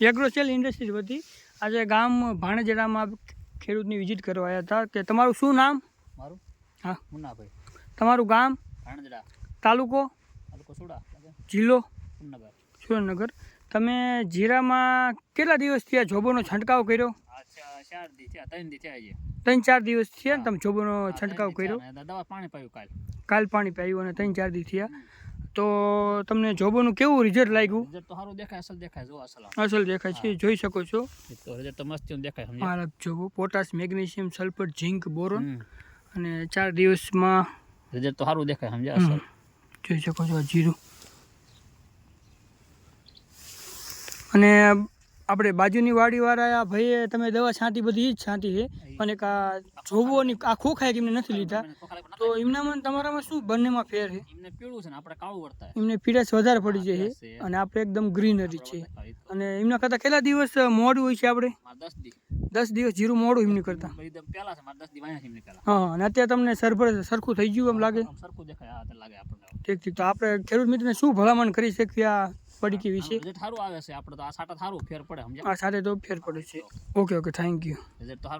Agrocel industries વતી આજે ગામ ભાણેજડામાં ખેડૂતની વિઝિટ કરવા આવ્યા હતા. કે તમારું શું નામ? મારું? હા. મુન્નાભાઈ. તમારું ગામ? ભાણજડા તાલુકો? તાલુકો સુડા. જિલ્લો? સુરેન્દ્રનગર. તમે જીરામાં કેટલા દિવસથી આ જોબોનો છંટકાવ કર્યો? ત્રણ ચાર દિવસ થયા તમે જોબોનો છંટકાવ કર્યો? દવા પાણી પાયું કાલ. કાલ પાણી પાયું અને ત્રણ ચાર દિવસ થયા. તો તમને જોબોનું કેવું રિઝલ્ટ લાગ્યું? રિઝલ્ટ તો સારું દેખાય અસલ દેખાય જો અસલ અસલ દેખાય છે જોઈ શકો છો. તો રિઝલ્ટ મસ્ત દેખાય સમજ્યા? આ જોબો potash magnesium sulphur zinc boron અને ચાર દિવસમાં રિઝલ્ટ તો સારું દેખાય સમજ્યા અસલ. જોઈ શકો છો જીરું. અને આપણે બાજુની વાડીવાળા આ ભાઈએ તમે દવા છાંટી બધી જ છાંટી છે. પણ એક આ જોબોની આ ખોખાય કે એમને નથી લીધા. તો એમનામાં તમારામાં શું બંનેમાં ફેર છે? એમને પીળું છે ને આપણે કાળું વર્તાય. એમને પીળાશ વધારે પડી જાય છે. અને આપણે એકદમ ગ્રીનરી છે. અને એમના કરતાં કેટલા દિવસ મોડું હોય છે આપણે? દસ દિવસ જીરું મોડું એમની કરતાં. હા અને અત્યારે તમને સરભર સરખું થઈ ગયું એમ લાગે? આમ સરખું દેખાય લાગે આપણને. ઠીક ઠીક. તો આપણે ખેડૂત મિત્રને શું ભલામણ કરી શકીએ આ પડીકી વિશે રિઝલ્ટ સારું આવે છે. આપણે તો આ સાટા સારું ફેર પડે સમજ્યા? આ સાથે તો ફેર પડે છે. Okay okay thank you result તો સારું